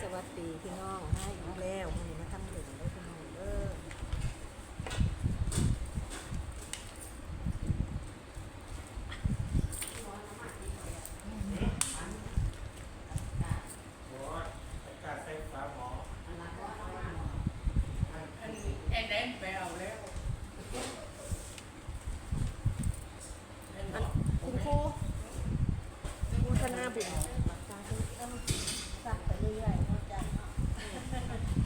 สวัสดีพี่น้องให้อีกแล้ววันนี้มาทำหนึ่งได้พี่น้องเออ การใส่ฟ้าหมอ อันแอนแดนไปเอาแล้ว อันคุณครูคุณครูธนาบุญ สักไปเรื่อยๆเข้าใจเนาะ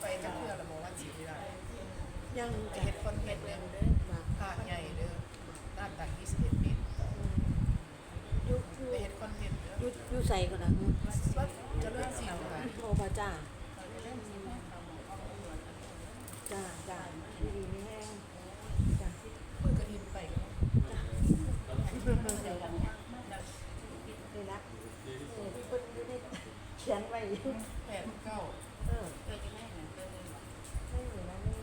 ไปจะเพื่อระบบวันสีได้ ยังจะเห็ดคอนเทนต์เด้อมาภาใหญ่เด้อด้านต่าง21เมตรยุยุไปเห็ดคนเทนเด้อยุยุใส่ก่อนนะว่าจะเริ่มสีอะไรโทรมาจ้าจ้าจ้าดีดีไม่แห้งจ้ามือกระดินไปเลยนะเออเพิ่นอยู่ในเขียนไว้ แปดเก้า เออไม่อยู่นะนี่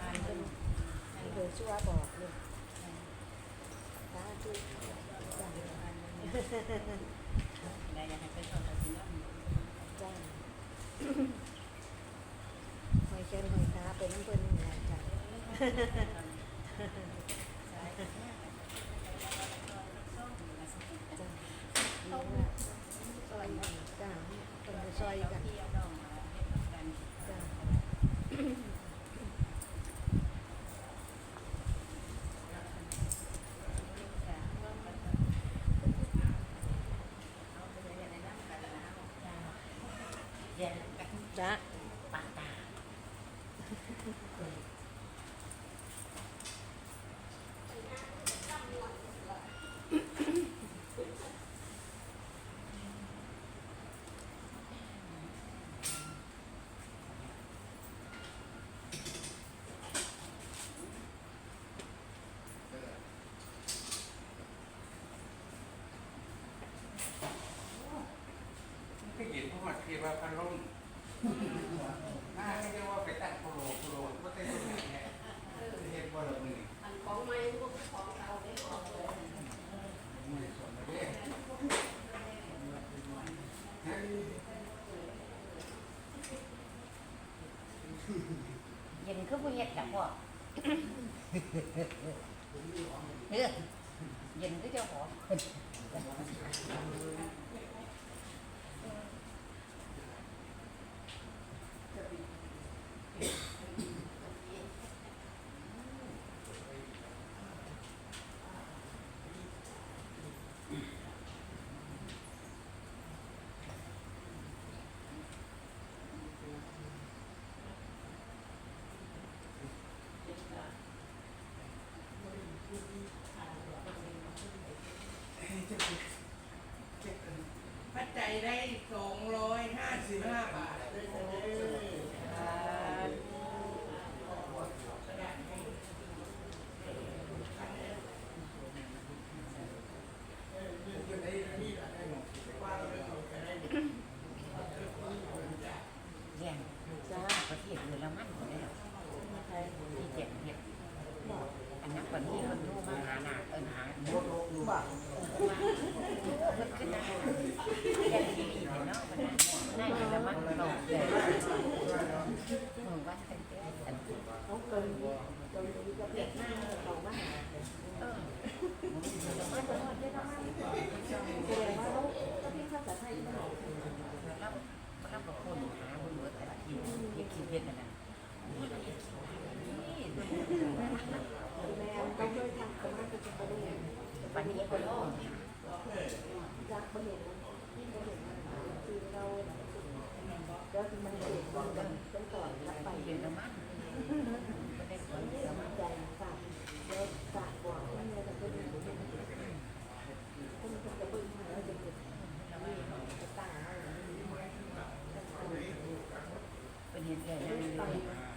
อ่านเป็นเดี๋ยว ชัวบอกเลยจ้าจุจ้าจ้าหอยแครงหอยขาเป็นน้ำเพิ่นนี่แหละจ้าจ้าจ้าซอยกัน จ้ะปาก็เห็นพวกเทวาพันล่มหน้าไม่ได้ว่าไปตั้งโคโลโคโลว่าเต้นตรงไหนเนี่ยเห็นบ่ละมือ อันของไม่พวกของเราได้ออกเลย มือส่วนมาเด้ เย็นคือผู้เฮ็ดกับพ่อเออเย็นก็เจ้าของ พัจจัยได้สองร้อยห้าสิบห้าบาท เรียน จ้า ประเทศเยอรมันหมดแล้ว ใคร ที่เจ็ดเฮ็ด บอก อันนั้นคนที่คนรู้มาหาหนาเอิ้นหาหนู บอก เพิ่นขึ้นได้เรียนที่นี่เนาะมันน่าเยอรมันตกเลยหมู่บ้าน เป็นเต้นเขาเกินกินจะเปลี่ยนหน้าเขามาหาเออมู่เยอรมันเยอรมันเยอรมันแสดงว่าเขาเขาพี่ภาษาไทยไม่ออกรับรับกับคนหาบนเบิดแต่ละทีเฮ็ดคิวเฮ็ดนั่นนะนี่เฮ็ดคิวนี่แม่เขาเคยทำเขามาเป็นคนเรียนปันนี้คนโลกจากประเด็นที่ประเด็นคือเราเดี๋ยวคือมั เห็นเลยนะ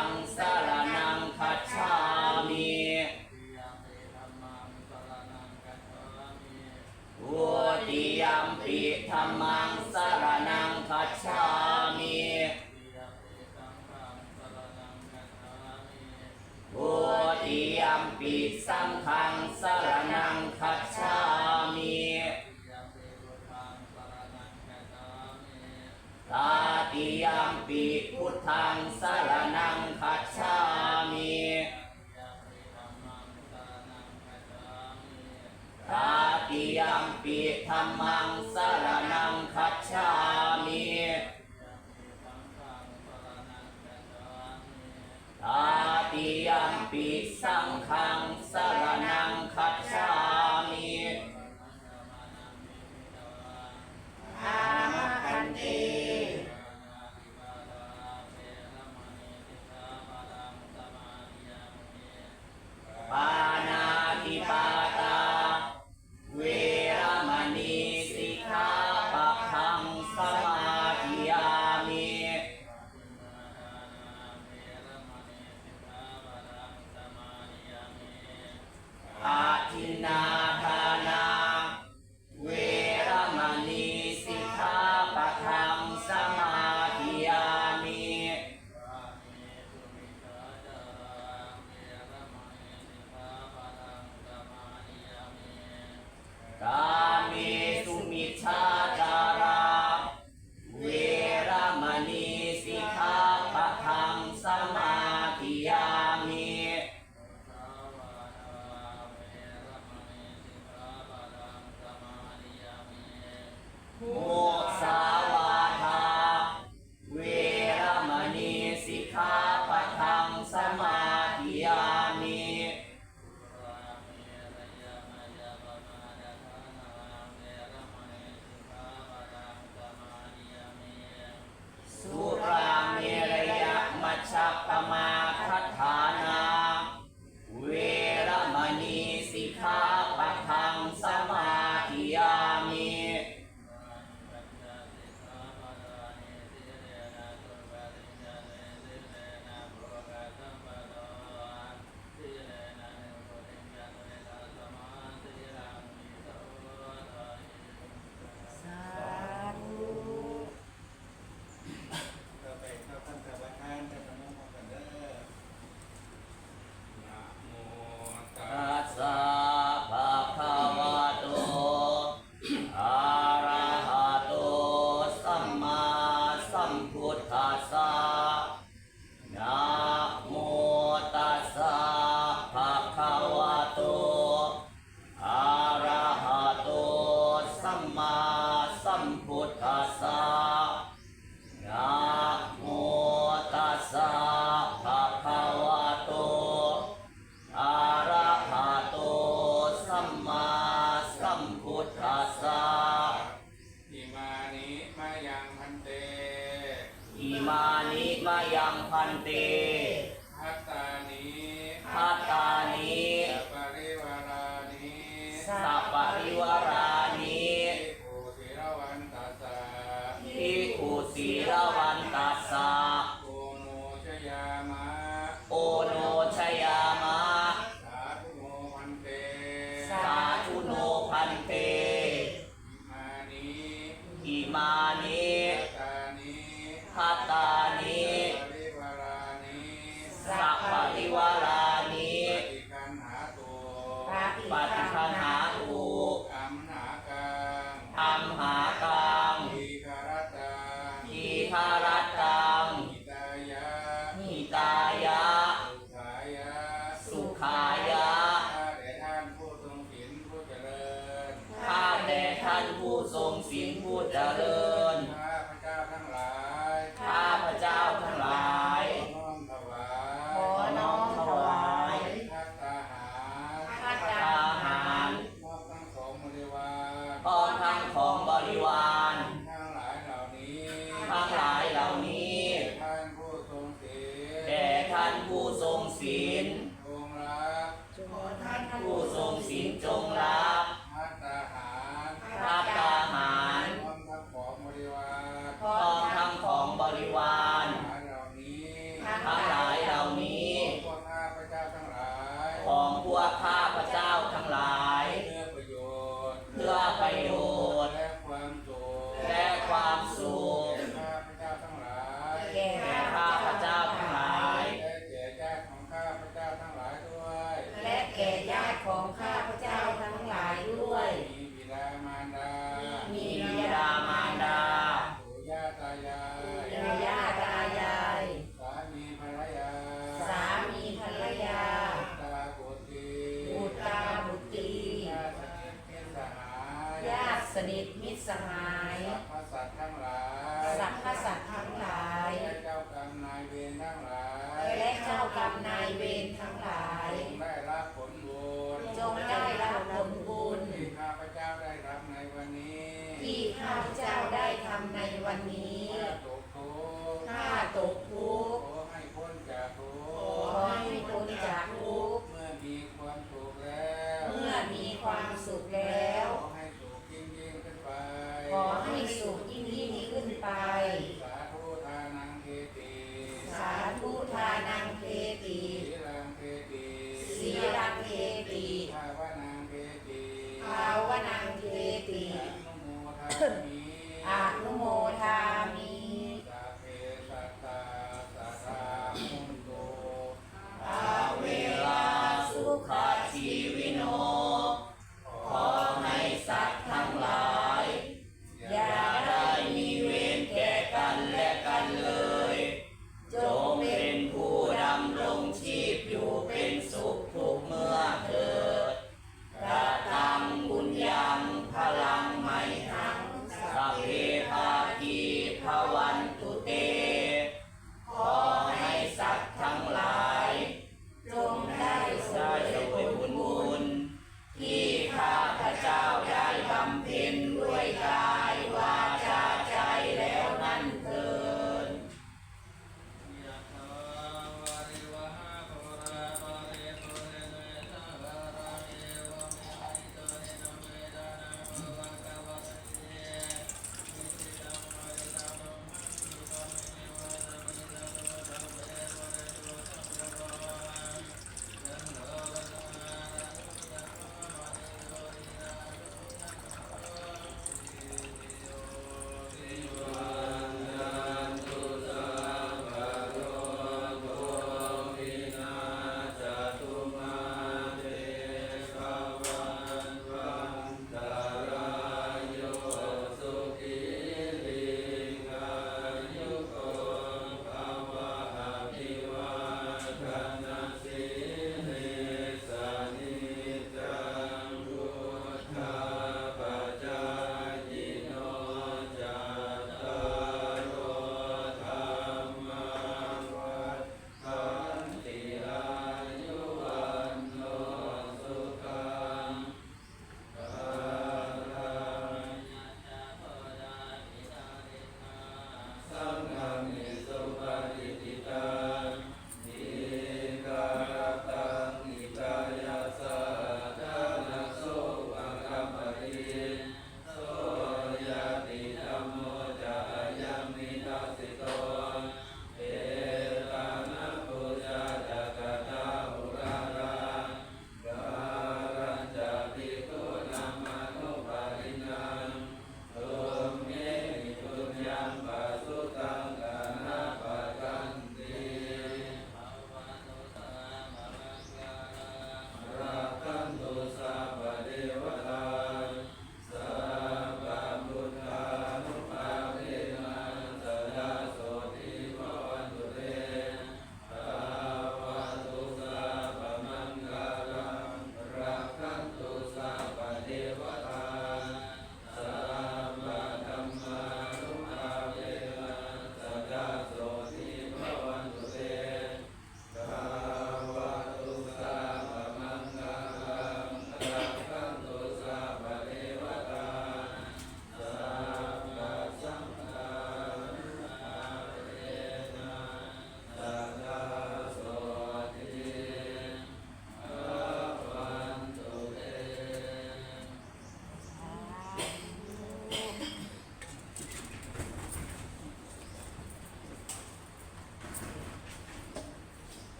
ังสรนังคัจฉามิวุติยัมปิธรรมังสรนังคัจฉามิวุติยัมปิสัง ปิพุทธังสารนังขัจฉามิตาติยังปิธรรมังสารนังขัจฉามิ มยังพันเตอิมานิมายังพันเตพัตตานิพัตตานิสัปริวารานิสัปริวารานิอุสิรวันตัสสะอิอุสิรวันตัสสะ didn't.